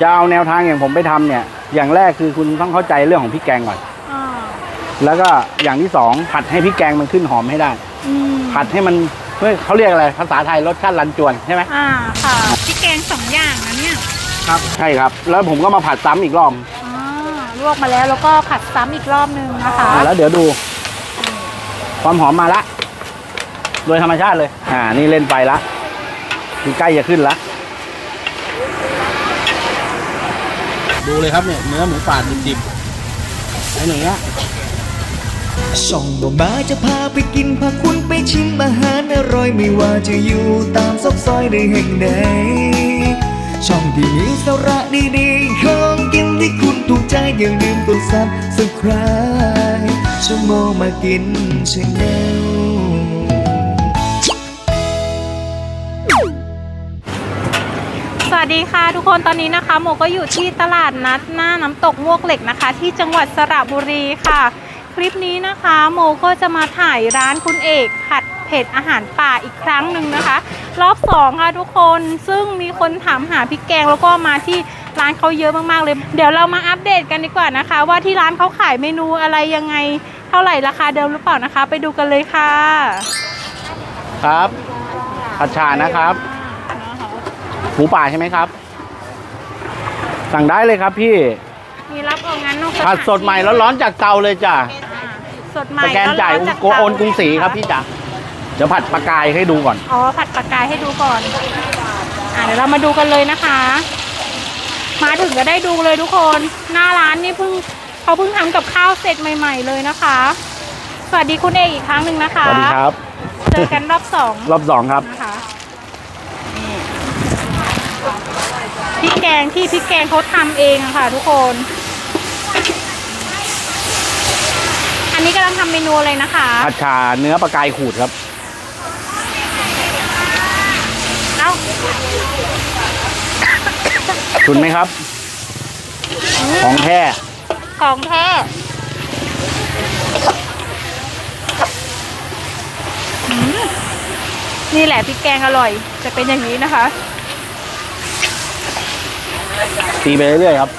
จะเอาแนวทางอย่างผมไปทำเนี่ย อย่างแรกคือคุณต้องเข้าใจเรื่องของพริกแกงก่อนอ่าแล้วก็อย่างที่สองผัดให้พริกแกงมันขึ้นหอมให้ได้อืมผัดให้มันเฮ้ยเขาเรียกอะไรภาษาไทยรสชาติรันจวนใช่ไหมอ่าค่ะพี่แกงสองอย่างนะเนี่ยครับใช่ครับ แล้วผมก็มาผัดซ้ำอีกรอบอ่าลวกมาแล้วแล้วก็ผัดซ้ำอีกรอบนึงนะคะอ่าแล้วเดี๋ยวดู ความหอมมาละ โดยธรรมชาติเลย อ่า นี่เล่นไปละคือใกล้จะขึ้นละ ดูเลยครับเนี่ยเนื้อหมูป่าดิบๆไอ้หนึ่งเนี้ยช่องบ่มาจะพาไปกินพาคุณไปชิมอาหารอร่อยไม่ว่าจะอยู่ตามซอกซอยใดแห่งใดช่องที่มีสาระดีๆของกินที่คุณถูกใจอย่าลืมกดซับสไคร b e ชั่วโมงมากินชาแนล วัสดีค่ะทุกคนตอนนี้นะคะโมก็อยู่ที่ตลาดนัดหน้าน้ำตกมวกเหล็กนะคะ ที่จังหวัดสระบุรีค่ะ คลิปนี้นะคะ โมก็จะมาถ่ายร้านคุณเอกผัดเผ็ดอาหารป่าอีกครั้งหนึ่งนะคะ รอบสองค่ะทุกคนซึ่งมีคนถามหาพริกแกงแล้วก็มาที่ร้านเขาเยอะมากๆเลย เดี๋ยวเรามาอัปเดตกันดีกว่านะคะ ว่าที่ร้านเขาขายเมนูอะไรยังไงเท่าไหร่ราคาเดิมหรือเปล่านะคะ ไปดูกันเลยค่ะ ครับผัดชานะครับ หมูป่าใช่ไหมครับ สั่งได้เลยครับพี่ มีรับโอนงานนอกผัดสดใหม่แล้วร้อนจากเตาเลยจ้ะสดใหม่สแกนจ่ายร้ๆจากโกโอนกรุงศรีครับพี่จ๋าเดี๋ยวผัดปลากายให้ดูก่อน อ๋อผัดปลากายให้ดูก่อน อ่าเดี๋ยวเรามาดูกันเลยนะคะ มาถึงก็ได้ดูเลยทุกคน หน้าร้านนี่เพิ่งเขาเพิ่งทำกับข้าวเสร็จใหม่ ๆ เลยนะคะ สวัสดีคุณเอกอีกครั้งหนึ่งนะคะ สวัสดีครับ เจอกันรอบสองรอบสองครับ นะคะนี่ พริกแกงที่พริกแกงเขาทำเองอะค่ะ ทุกคน อันนี้กำลังทำเมนูอะไรนะคะ ผัดชาเนื้อปลากายขูดครับเอ้าชุนไหมครับ ของแท้ ของแท้อืมนี่แหละพริกแกงอร่อย จะเป็นอย่างนี้นะคะ ตีไปเรื่อยๆครับ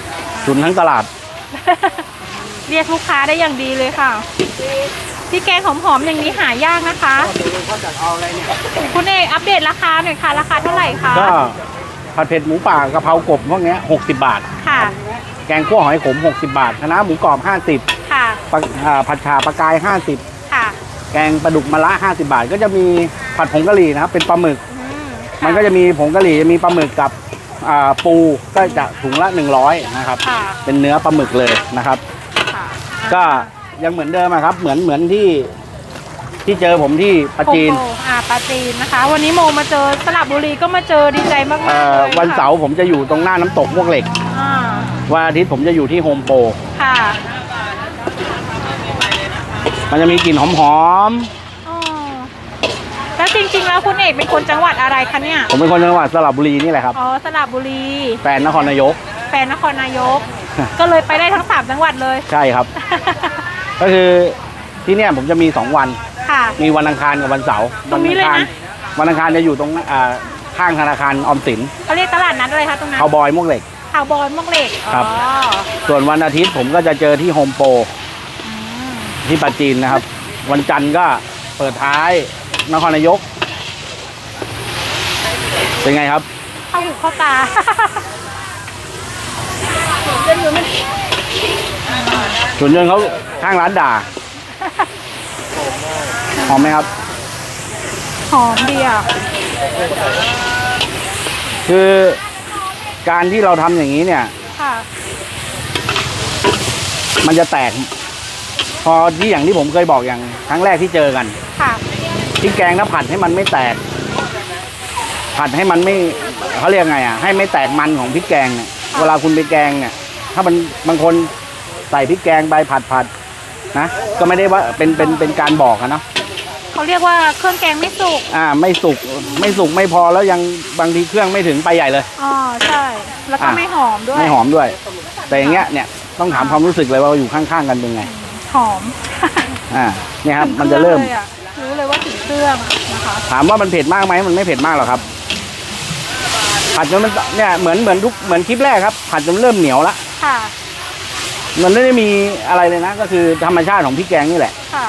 ชุนทั้งตลาด เรียกลูกค้าได้อย่างดีเลยค่ะพริกแกงหอมๆอย่างนี้หายากนะคะคุณเอกอัปเดตราคาหน่อยค่ะ ราคาเท่าไหร่คะก็ผัดเผ็ดหมูป่ากะเพรากบพวกเนี้ย60บาทค่ะ แกงคั่วหอยขม60บาทคณะน้าหมูกรอบ50ค่ะปลาอ่าผัดชาปลากาย50ค่ะ แกงปลาดุกมะระ50บาท ก็จะมีผัดผงกะหรี่นะครับเป็นปลาหมึกอืมมันก็จะมีผงกะหรี่จะมีปลาหมึกกับอ่า ปูก็จะถุงละ 100นะครับ ค่ะ เป็นเนื้อปลาหมึกเลยนะครับ ค่ะก็ยังเหมือนเดิมอะครับ เหมือนเหมือนที่ที่เจอผมที่ปาจีนโกโก้อ่าปลาจีนนะคะ วันนี้โมมาเจอสระบุรีก็มาเจอดีใจมากๆเอ่อลยวันเสาร์ผมจะอยู่ตรงหน้าน้ำตกพวกเหล็กอ่าวันอาทิตย์ผมจะอยู่ที่โฮมโปรค่ะ มันจะมีกลิ่นหอมอ๋อแล้วจ ริงๆแล้วคุณเอกเป็นคนจังหวัดอะไรคะเนี่ยๆผมเป็นคนจังหวัดสระบุรีนี่แหละครับ อ๋อสระบุรี แฟนนครนายก แฟนนครนายก ก็เลยไปได้ทั้งสามจังหวัดเลย ใช่ครับ ก็คือที่เนี่ยผมจะมี2วัน ค่ะ มีวันอังคารกับวันเสาร์ตรงนี้เลยนะวันอังคารวันอังคารจะอยู่ตรงอ่าข้างธนาคารออมสินเขาเรียกตลาดนัดอะไรคะตรงนั้นคาวบอยมวกเหล็ก ข่าวบอลมวกเหล็กครับอ๋อส่วนวันอาทิตย์ผมก็จะเจอที่โฮมโปรอืมที่ปาจีนนะครับ วันจันทร์ก็เปิดท้ายนครนายก เป็นไงครับเข้าหูเข้าตาส่วนยนต์เขาข้างร้านด่าหอมไหมครับ หอมดีอะคือการที่เราทำอย่างนี้เนี่ย ค่ะมันจะแตก พอที่อย่างที่ผมเคยบอกอย่างครั้งแรกที่เจอกันค่ะ พริกแกงถ้าผัดให้มันไม่แตก ผัดให้มันไม่เขาเรียกไงอะให้ไม่แตกมันของพริกแกงเนี่ยค่ะเวลาคุณไปแกงเนี่ยถ้ามันบางคนใส่พริกแกงไปผัดผัดนะก็ไม่ได้ว่าเป็นเป็นเป็นการบอกอะเนาะเขาเรียกว่าเครื่องแกงไม่สุกอ่าไม่สุกไม่สุกไม่พอแล้วยังบางทีเครื่องไม่ถึงไปใหญ่เลยอ๋อใช่ แล้วก็อะไม่หอมด้วยไม่หอมด้วย แต่อย่างเงี้ยเนี่ยต้องถามความรู้สึกเลยว่าอยู่ข้างๆกันเป็นไง หอมอ่าเนี่ยครับมันจะเริ่มถึงคองลยอรู้เลยว่าถึงเครื่องนะคะถามว่ามันเผ็ดมากไหมมันไม่เผ็ดมากหรอกครับ ผัดผัดจนมันเนี่ยเหมือนเหมือนทุกเหมือนคลิปแรกครับ ผัดจนเริ่มเหนียวละค่ะ มันไม่ได้มีอะไรเลยนะ ก็คือธรรมชาติของพริกแกงนี่แหละ ค่ะ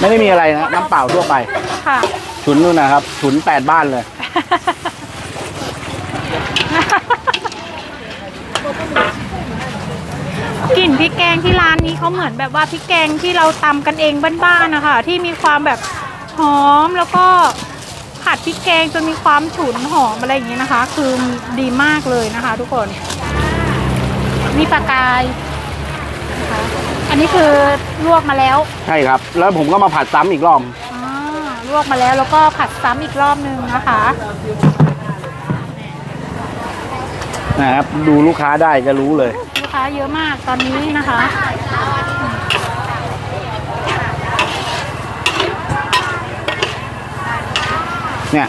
ไม่ได้มีอะไรนะน้ำเปล่าทั่วไป ค่ะ ฉุนนู่นนะครับ ฉุนแปดบ้านเลย กลิ่นพริกแกงที่ร้านนี้เขาเหมือนแบบว่าพริกแกงที่เราตำกันเองบ้านๆนะคะที่มีความแบบหอมแล้วก็ ผัดพริกแกงจนมีความฉุนหอมอะไรอย่างเงี้ยนะคะ คือดีมากเลยนะคะ ทุกคนนี่ปลากายนะคะอันนี้คือลวกมาแล้วใช่ครับ แล้วผมก็มาผัดซ้ำอีกรอบอ่าลวกมาแล้วแล้วก็ผัดซ้ำอีกรอบนึงนะคะ นะครับ ดูลูกค้าได้จะรู้เลย ลูกค้าเยอะมากตอนนี้นะคะ เนี่ย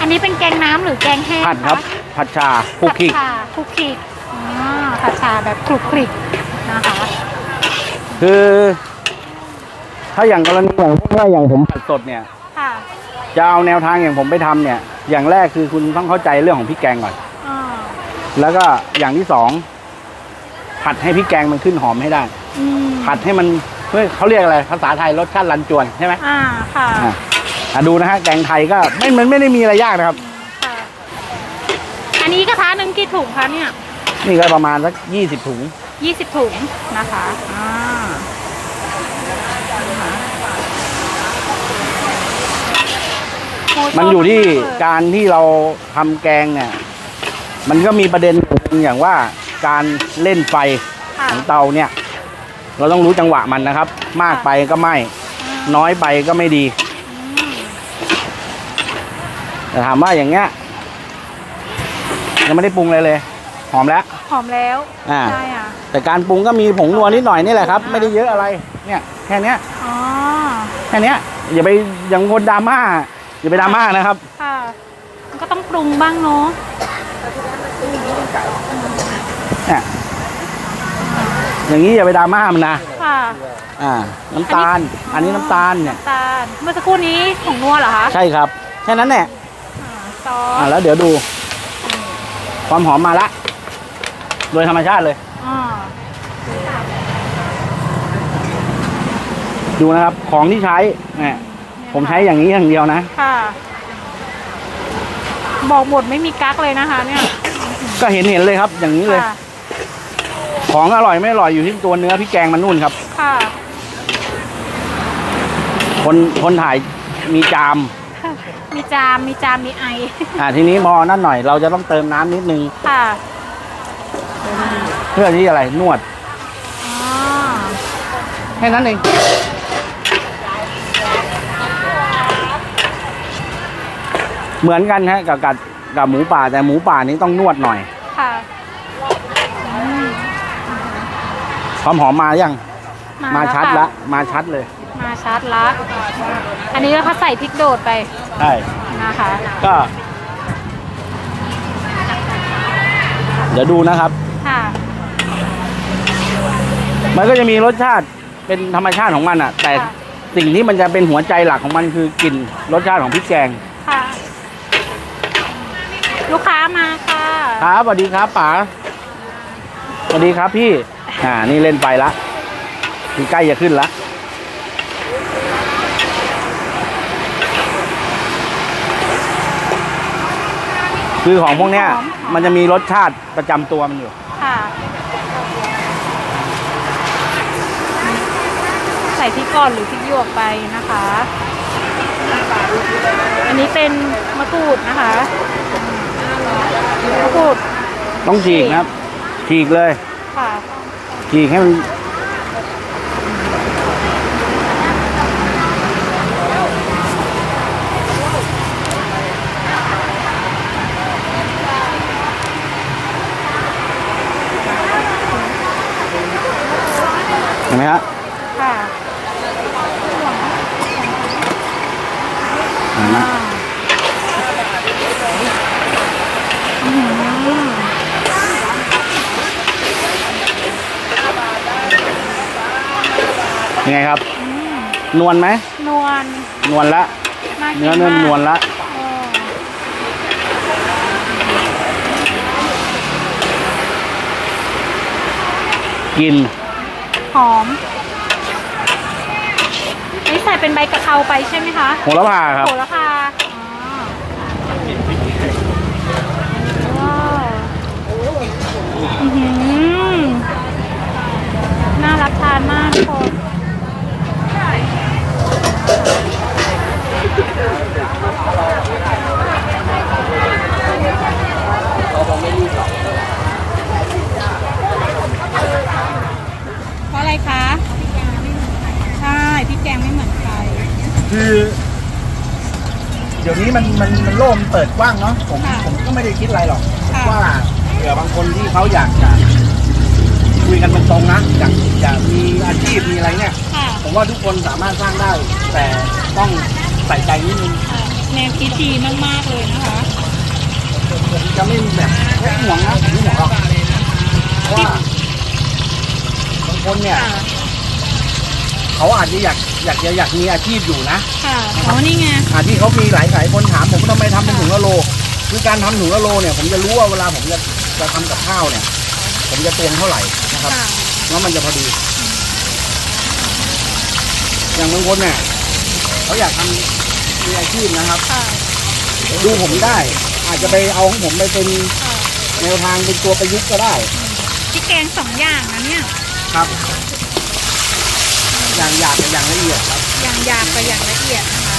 อันนี้เป็นแกงน้ำหรือแกงแห้งผัดครับะผัดชาคุกคิกผัดชาคลุกคลิกอ่าผัดชาแบบคลุกคลิกนะคะคือ ถ้าอย่างกรณีอย่างพวกว่าอย่างผมผัดสดเนี่ย ค่ะจะเอาแนวทางอย่างผมไปทำเนี่ย อย่างแรกคือคุณต้องเข้าใจเรื่องของพริกแกงก่อน อ่าแล้วก็อย่างที่สองผัดให้พริกแกงมันขึ้นหอมให้ได้ อืมผัดให้มันเฮ้ยเขาเรียกอะไรภาษาไทยรสชาติรันจวนใช่ไหมอ่าค่ะ อะ อะดูนะฮะแกงไทยก็ไม่มันไม่ได้มีอะไรยากนะครับ ค่ะอันนี้กระทะหนึ่งกี่ถุงคะเนี่ยนี่ก็ประมาณสักยี่สิบถุง ยี่สิบถุงนะคะอ่าโชบมันอยู่ที่มากเลยการที่เราทำแกงเนี่ย มันก็มีประเด็นหนึ่งอย่างว่าการเล่นไฟค่ะของเตาเนี่ย เราต้องรู้จังหวะมันนะครับ มากไปก็ไม่อ่าน้อยไปก็ไม่ดีอืม แต่ถามว่าอย่างเงี้ยยังไม่ได้ปรุงเลยเลย หอมแล้ว หอมแล้วอ่า ใช่อะแต่การปรุงก็มีผงนัวนิดหน่อยนี่แหละครับ ไม่ได้เยอะอะไร เนี่ยแค่เนี้ยอ๋อแค่เนี้ยอย่าไปอย่างคนดราม่าอย่าไปดราม่านะครับ ค่ะมันก็ต้องปรุงบ้างเนาะเนี่ยอย่างนี้อย่าไปดราม่ามันนะ ค่ะ อ่า น้ำตาล อันนี้น้ำตาลเนี่ยน้ำตาลเมื่อสักครู่นี้ของนัวเหรอคะ ใช่ครับ แค่นั้นแหละอ่า ซออ่าสแล้วเดี๋ยวดู ความหอมมาละ โดยธรรมชาติเลย อ่าดูนะครับ ของที่ใช้เนี่ยผมใช้อย่างนี้อย่างเดียวนะ ค่ะ บอกหมดไม่มีกั๊กเลยนะคะ เนี่ยก็เห็นเห็นเลยครับ อย่างนี้เลย ค่ะของอร่อยไม่อร่อยอยู่ที่ตัวเนื้อพริกแกงมันนู่นครับ ค่ะคนคนถ่ายมีจาม มีจามมีจามมีไออ่าทีนี้พอนั่นหน่อยเราจะต้องเติมน้ำนิดนึง ค่ะเพื่อที่อะไรนวดอ๋อแค่นั้นเองเหมือนกันฮะกับกับกับหมูป่าแต่หมูป่านี้ต้องนวดหน่อย ค่ะอืมความหอมมายังมาแล้วชัดค่ะละมาชัดเลย มาชัดละอันนี้เราก็ใส่พริกโดดไปใช่ นะคะก็ เดี๋ยวดูนะครับ ค่ะมันก็จะมีรสชาติเป็นธรรมชาติของมันอะแต่ค่ะสิ่งที่มันจะเป็นหัวใจหลักของมันคือกลิ่นรสชาติของพริกแกง ค่ะ ลูกค้ามาค่ะครับสวัสดีครับป๋าสวัสดีครับพี่ อ่า นี่เล่นไปละคือใกล้จะขึ้นละ คือของพวกเนี้ย หอมหอมมันจะมีรสชาติประจำตัวมันอยู่ ค่ะ ใส่พริกก่อนหรือพริกหยวกไปนะคะ อันนี้เป็นมะกรูดนะคะมะกรูดต้องฉีกนะครับฉีกเลยค่ะ ฉีกให้มัน ห็นไหมฮะค่ะเห็นไหมยังไงครับ นวลไหมนวลนวลละากิเนื้อเนื้อนวลละกิน อมนี่ใส่เป็นใบกะเพราไปใช่ไหมคะโหระพาครับโหระพาอ๋อว้าวอื้อหือน่ารับทานมากทุกคน เพราะอะไรคะ ใช่พี่แกงไม่เหมือนใคร คือ เดี๋ยวนี้มันมันมัน โล่งมันเปิดกว้างเนาะผมค่ะผมก็ไม่ได้คิดอะไรหรอกค่ะ ว่าเผื่อบางคนที่เขาอยากจะคุยกันตรงๆนะอยากอยากมีอาชีพมีอะไรเนี่ย ค่ะผมว่าทุกคนสามารถสร้างได้ แต่ต้องใส่ใจนิดนึงแนวคิดดีมากๆเลยนะคะผมจะไม่แบบไม่ห่วงนะไม่ห่วงหรอกเพราะว่าบางคนเนี่ย ค่ะ เขาอาจจะอยาก อยากจะอยากมีอาชีพอยู่นะค่ะอ๋อนี่ไงอาที่เขามีหลายหลายคนถามผมว่าทำไมทำเป็นถุงละโล คือการทำถุงละโลเนี่ยผมจะรู้ว่าเวลาผมจะจะทำกับข้าวเนี่ย ผมจะตวงเท่าไหร่นะครับค่ะแล้วมันจะพอดี อย่างบางคนเนี่ยเขาอยากทำมีอาชีพนะครับ ค่ะดูผมได้ อาจจะไปเอาของผมไปเป็นค่ะแนวทางเป็นตัวประยุกต์ก็ได้พี่แกงสองอย่างนะเนี่ยครับ อย่างหยาบกับอย่างละเอียดครับอย่างหยาบกับอย่างละเอียดนะคะ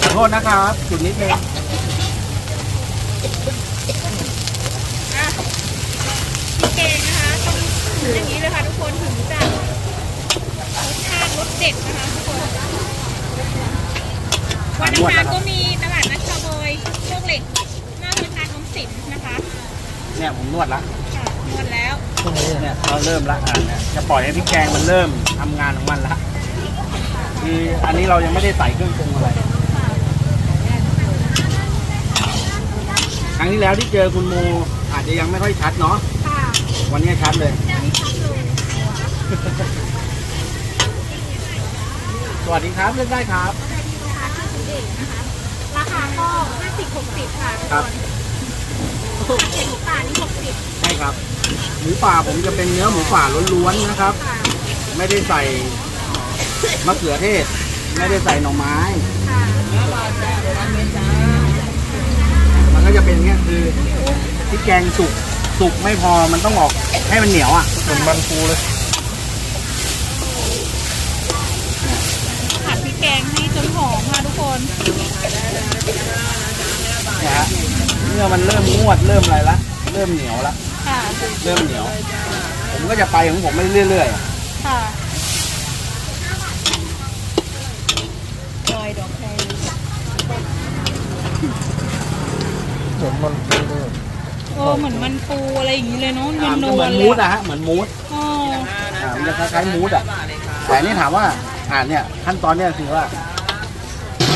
ขอโทษนะครับจุดนิดนึงพี่แกงนะคะต้องถืออย่างนี้เลยค่ะทุกคนถึงจะรสชาติรสเด็ดนะคะทุกคนวันอังคารก็มีตลาดนัดคาวบอยโชคเหล็กหน้าธนาคารออมสินนะคะ เนี่ยผมนวดละ ค่ะหมดแล้วเนี่ยเราเริ่มละอ่าเนี่ยจะปล่อยให้พริกแกงมันเริ่มทำงานของมันละคืออันนี้เรายังไม่ได้ใส่เครื่องปรุงอะไร ครั้งที่แล้วที่เจอคุณโมอาจจะยังไม่ค่อยชัดเนาะค่ะวันนี้ชัดเลย อันนี้ชัดเลยสวัสดีครับเลือกได้ครับราคาที่สุดเด็นะคะ ราคาก็50 60ค่ะทุกครับคนเป็นหมูป่านี่60ใช่ครับ หมูป่าผมจะเป็นเนื้อหมูป่าล้วนๆนะครับค่ะไม่ได้ใส่มะเขือเทศ ไม่ได้ใส่หน่อไม้ค่ะมันก็จะเป็นอย่างเงี้ยคือพริกแกงสุกสุกไม่พอมันต้องออกให้มันเหนียวอะเหมือนมันฟูเลยผัดพริกแกงให้จนหอมค่ะทุกคนเนี่ยฮะเมื่อมันเริ่มงวดเริ่มอะไรละเริ่มเหนียวละ ค่ะ เริ่มเหนียว ผมก็จะไปของผมไปเรื่อยๆอะค่ะดอยดอกแครเหมือนมันเออเหมือนมันปูอะไรอย่างนี้เลยเนาะอ่ามันมันนเหวมือลนเลมูยดอะฮะเหมือนมูดอ๋ออ่ามันจะคล้ายๆมูดอะแต่อันนี่ถามว่าอ่าเนี่ยขั้นตอนเนี่ยคือว่า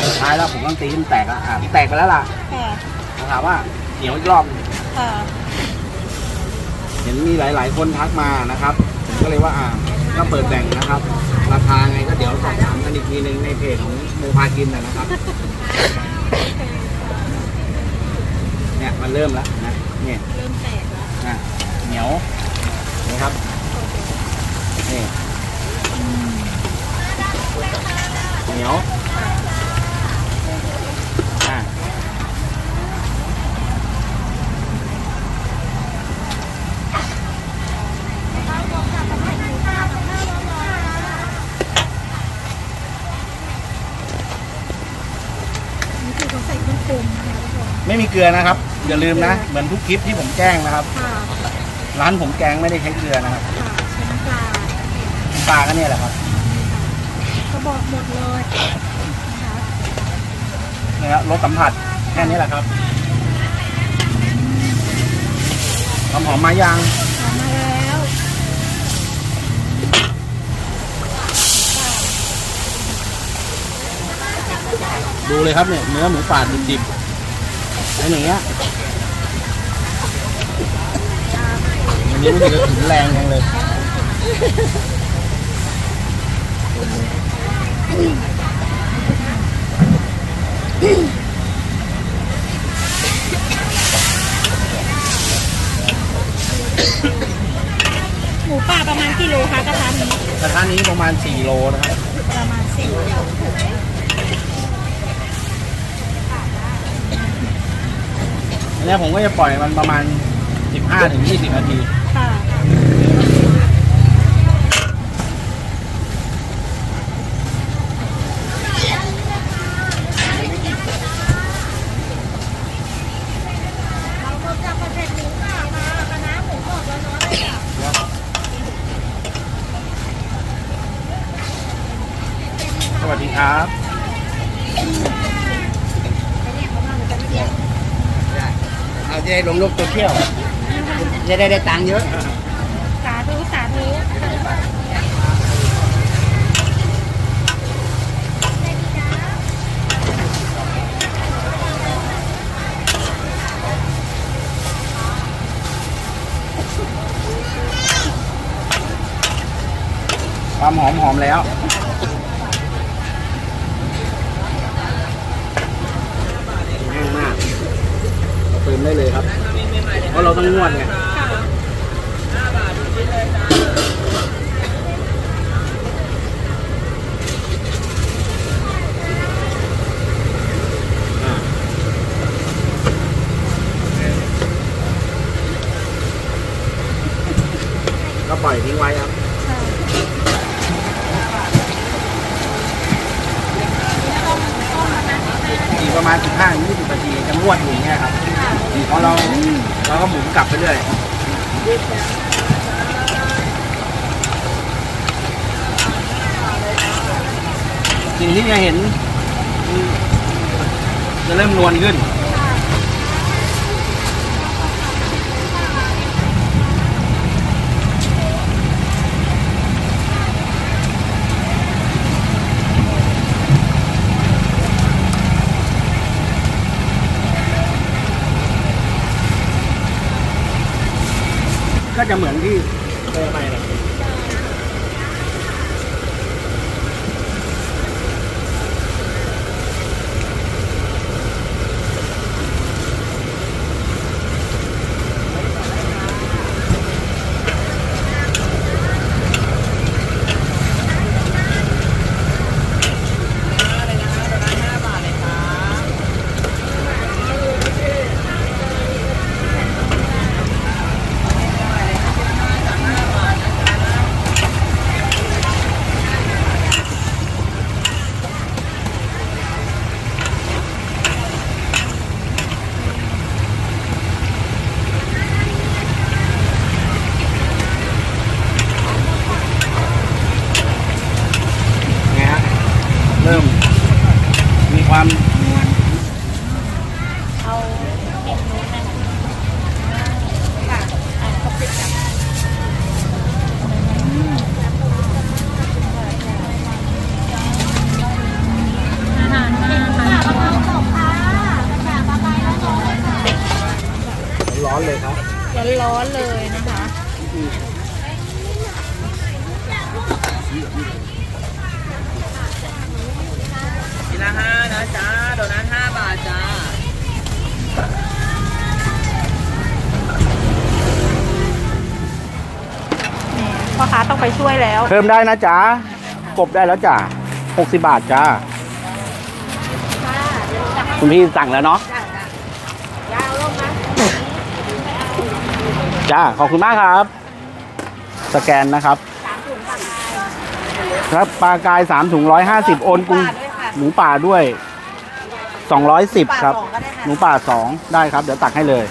สุดท้ายแล้วผมต้องตีให้มันแตกอะอ่าแตกไปแล้วล่ะค่ะ ถามว่าเหนียวอีกรอบค่ะ เห็นมีหลาย ๆ คนทักมานะครับผมก็เลยว่าอ่าก็เปิดแบ่งนะครับ ราคาไงก็เดี๋ยวสอบถามกันอีกทีหนึงในเพจของโมพากินนะนะครับเนี่ยมันเริ่มแล้วนะเนี่ยเริ่มแตกแล้วอะเหนียวนะครับนี่เหนียวอะ นี่คือเขาใส่เครื่องปรุงนะคะทุกคน ไม่มีเก ลือนะครับ อย่าลืมนะ เหมือนทุกคลิปที่ผมแจ้งนะครับ ค่ะร้านผมแกงไม่ได้ใช้เกลือนะครับค่ะใช้น้ำปลาปลาก็เนี่ยแหละครับก็บอกหมดเลยนะคะนี่ครับรสสัมผัสแค่นี้แหละครับหอมหอมๆมายังออกมาแล้วดูเลยครับเนี่ยเนื้อหมูป่าดิบๆ แล้วอย่างเงี้ยอันนี้รู้สึกจะถึงแรงจังเลยกิโลคะกระทะนี้กระทะนี้ประมาณ 4 โลนะครับ ประมาณสี่ อันนี้ผมก็จะปล่อยมันประมาณ 15ถึง20 นาที ค่ะสวัสดีครับ เอา จะได้ลงรูปตัวเที่ยวจะได้ได้ตังค์เยอะ สาธุสาธุความหอมหอมแล้วแห้งมากเราเติมได้เลยครับ เพราะเราต้องนวดไงก็ปล่อยทิ้งไว้ครับอีกประมาณ 15 20นาทีจะนวดอยู่อย่างเงี้ยครับ พราะเราเราก็หมุนกลับไปเรื่อยสิ่งที่จะเห็น จะเริ่มนวลขึ้น ก็จะเหมือนที่เคยไปนะงฮะเริ่ม มีความ เอาเอ็นนู้นนะค่ะอะครบสิบจ้ะอาหารมาค่ะ ร้อนเลยครับ ร้อนๆเลยนะคะ ทีละห้านะจ๊ะโดนัทห้าบาทจ้า นี่พ่อค้าต้องไปช่วยแล้ว เพิ่มได้นะจ๊ะกบได้แล้วจ้ะ60บาทจ้า คุณพี่สั่งแล้วเนาะจ้า ขอบคุณมากครับ สแกนนะครับ ครับปลากาย3ถุง150โอนกรุงหมูป่าด้วย210ครับ หมูป่า2ได้ครับ เดี๋ยวตักให้เลย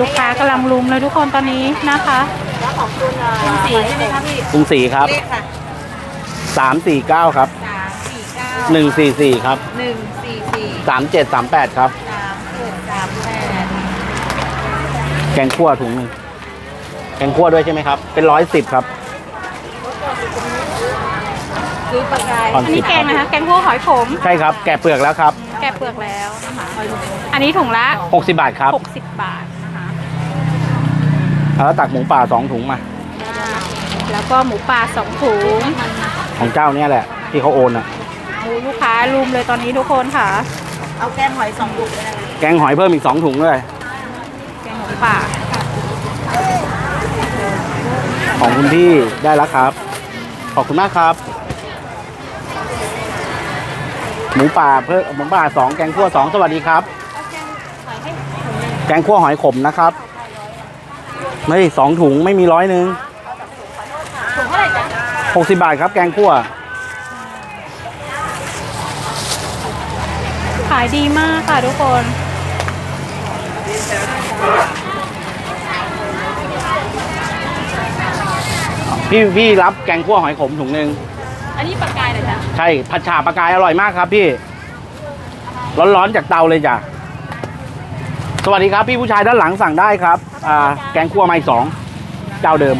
ลูกค้ากำลังลุมเลยทุกคนตอนนี้นะคะคุณสีใช่ไหมคะพี่กรุงศรีครับ เลขค่ะ349 ครับ สามสี่เก้า144 ครับ หนึ่งสี่สี่3738 ครับ สามหกสามแปดแกงคั่วถุงหนึ่งแกงคั่วด้วยใช่ไหมครับ เป็นร้อยสิบครับ ซื้อปลากายตอนอันสินี้บแกงนะคะ แกงคั่วหอยขม ใช่ครับ แกะเปลือกแล้วครับ แกะเปลือกแล้วนะคะอันนี้ถุงละ 60 บาทครับ 60 บาทนะคะ แล้วตักหมูป่าสองถุงมา แล้วก็หมูป่าสองถุง ของเจ้าเนี่ยแหละ ที่เขาโอนอะหมูลูกค้าลุมเลยตอนนี้ทุกคนค่ะ เอาแกงหอยสองลูกเลยนะแกงหอยเพิ่มอีกสองถุงด้วย แกงหมูป่า ของคุณพี่ได้แล้วครับ ขอบคุณมากครับ หมูป่าเพิ่มหมูป่าสองแกงคั่วสองสวัสดีครับ แกงคั่วหอยขมนะครับ ไม่สองถุงไม่มีร้อยหนึ่งถุงเท่าไหร่จ๊ะหกสิบาทครับแกงคั่ว ขายดีมากค่ะทุกคน พี่พี่รับแกงคั่วหอยขมถุงหนึ่งอันนี้ปลากายเลยจ้ะใช่ผัดฉ่าปลากายอร่อยมากครับพี่ ร้อนๆจากเตาเลยจ้ะ สวัสดีครับ พี่ผู้ชายด้านหลังสั่งได้ครับอ่าแกงคั่วไม้สองเจ้าเดิม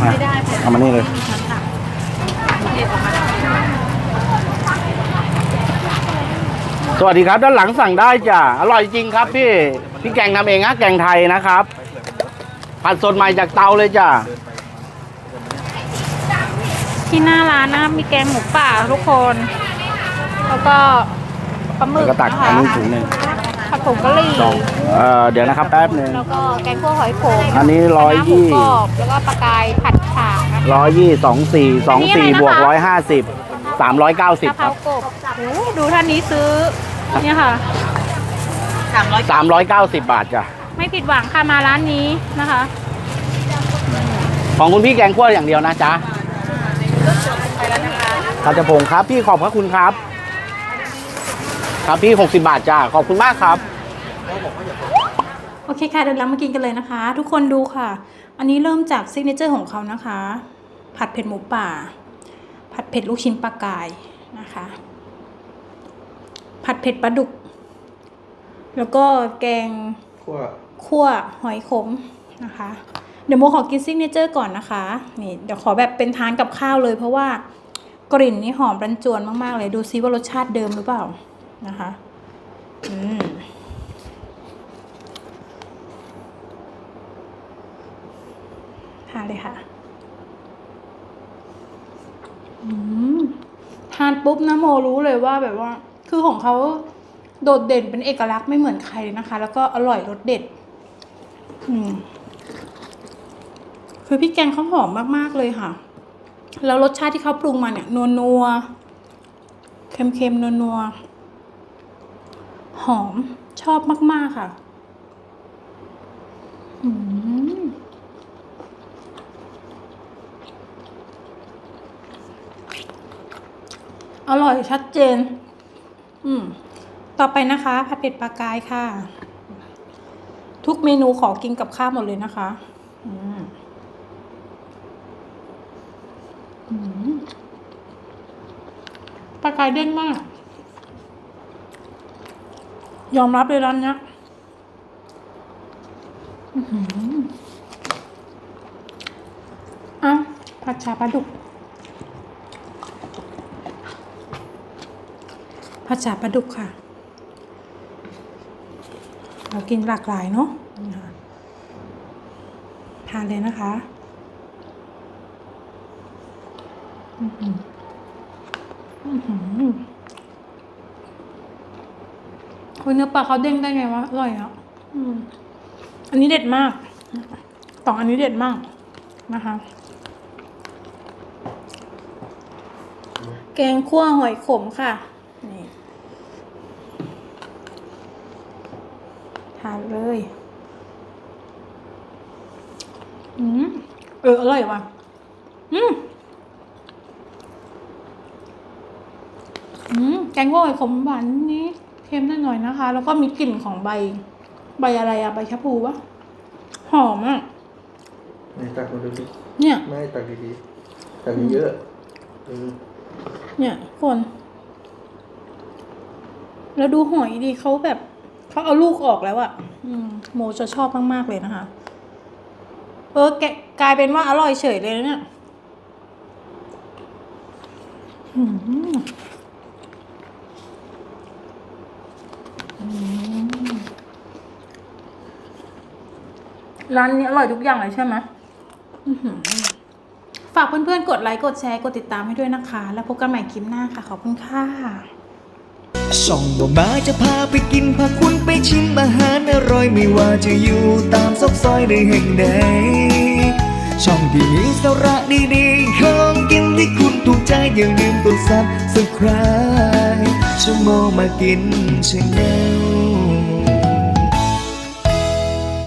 มาเอามานี่เลย สวัสดีครับ ด้านหลังสั่งได้จ้ะอร่อยจริงครับพี่พี่แกงทำเองนะแกงไทยนะครับ ผัดสดใหม่จากเตาเลยจ้ะ ที่หน้าร้านนะคะมีแกงหมูป่าทุกคน แล้วก็ปลาหมึแล้วกก็ตักนะคะอันนี้ถุงหนึ่งผัดผงกะหรี่สองเอ่อเดี๋ยวนะครับแป๊บหนึ่ง แล้วก็แกงคั่วหอยโขมอันนี้ร้อยคณะหมูยี่กรอบแล้วก็ปลากายผัดฉ่านะคะร้อยยี่สองสี่สองสี่บวกร้อยห้าสิบสามร้อยเก้าสิบกะเพครารับกบโอ้ดูท่านนี้ซื้อเนี่ยค่ะ สามร้อยสามร้อยเก้าสิบบาทจ้ะไม่ผิดหวังค่ะมาร้านนี้นะคะ ของคุณพี่แกงคั่วอย่างเดียวนะจ๊ะ ข้าวจะพงครับพี่ขอบพระคุณครับ ครับพี่หกสิบาทจ้ะขอบคุณมากครับ โอเคค่ะเดี๋ยวเรามากินกันเลยนะคะ ทุกคนดูค่ะ อันนี้เริ่มจากซิกเนเจอร์ของเขานะคะ ผัดเผ็ดหมูป่า ผัดเผ็ดลูกชิ้นปลากายนะคะ ผัดเผ็ดปลาดุก แล้วก็แกงคั่วหอยขมนะคะ เดี๋ยวโมขอกินซิกเนเจอร์ก่อนนะคะ นี่เดี๋ยวขอแบบเป็นทานกับข้าวเลย เพราะว่ากลิ่นนี่หอมรันจวนมาก ๆ เลยดูซิว่ารสชาติเดิมหรือเปล่านะคะอืมทานเลยค่ะอืมทานปุ๊บนะโมรู้เลยว่าแบบว่า คือของเขาโดดเด่นเป็นเอกลักษณ์ไม่เหมือนใครเลยนะคะ แล้วก็อร่อยรสเด็ด อืม คือพี่แกงเขาหอมมากๆเลยค่ะ แล้วรสชาติที่เขาปรุงมาเนี่ยนัวนัวๆเค็มนัวนัวหอมชอบมาก ๆ ค่ะอืมอร่อยชัดเจน อืม ต่อไปนะคะผัดเผ็ดปลากายค่ะ ทุกเมนูขอกินกับข้าวหมดเลยนะคะ อืม อืม ปลากายเด้งมาก ยอมรับเลยร้านเนี้ยอื้อหืออะผัดชาปลาดุก ผัดฉาปลาดุกค่ะ เรากินหลากหลายเนาะทานเลยนะคะอื้อหืออื้อหือ โอ้ยเนื้อปลาเขาเด้งได้ไงวะ อร่อยอะอันนี้เด็ดมากสออันนี้เด็ดมากนะคะ แกงคั่วหอยขมค่ะ นี่ทานเลย อืม เออ อร่อยว่ะ อืม อืม แกงคั่วหอยขมหวานนี้ เค็มหน่อยๆนะคะ แล้วก็มีกลิ่นของใบ ใบอะไรอะใบชะพูวะหอมอะไหนตักมาดูดิเนี่ย ไม่ตักดีๆตักเยอะเออเนี่ยคน แล้วดูหอยดีเขาแบบเขาเอาลูกออกแล้วอะอืมโมจะชอบมากๆเลยนะคะ เออแกะกลายเป็นว่าอร่อยเฉยเลยนะเนี่ยอืมอืม ร้านนี้อร่อยทุกอย่างเลยใช่ไหมอื้อหือฝากเพื่อนๆ กดไลค์ กดแชร์ กดติดตามให้ด้วยนะคะ แล้วพบกันใหม่คลิปหน้าค่ะ ขอบคุณค่ะช่องบ่มาจะพาไปกิน พาคุณไปชิมอาหารอร่อยไม่ว่าจะอยู่ตามซอกซอยหรือแห่งใด ช่องที่มีสาระดีๆของกินที่คุณถูกใจอย่าลืมกดซับสไคร b e ชั่วโมงมากินชาแนล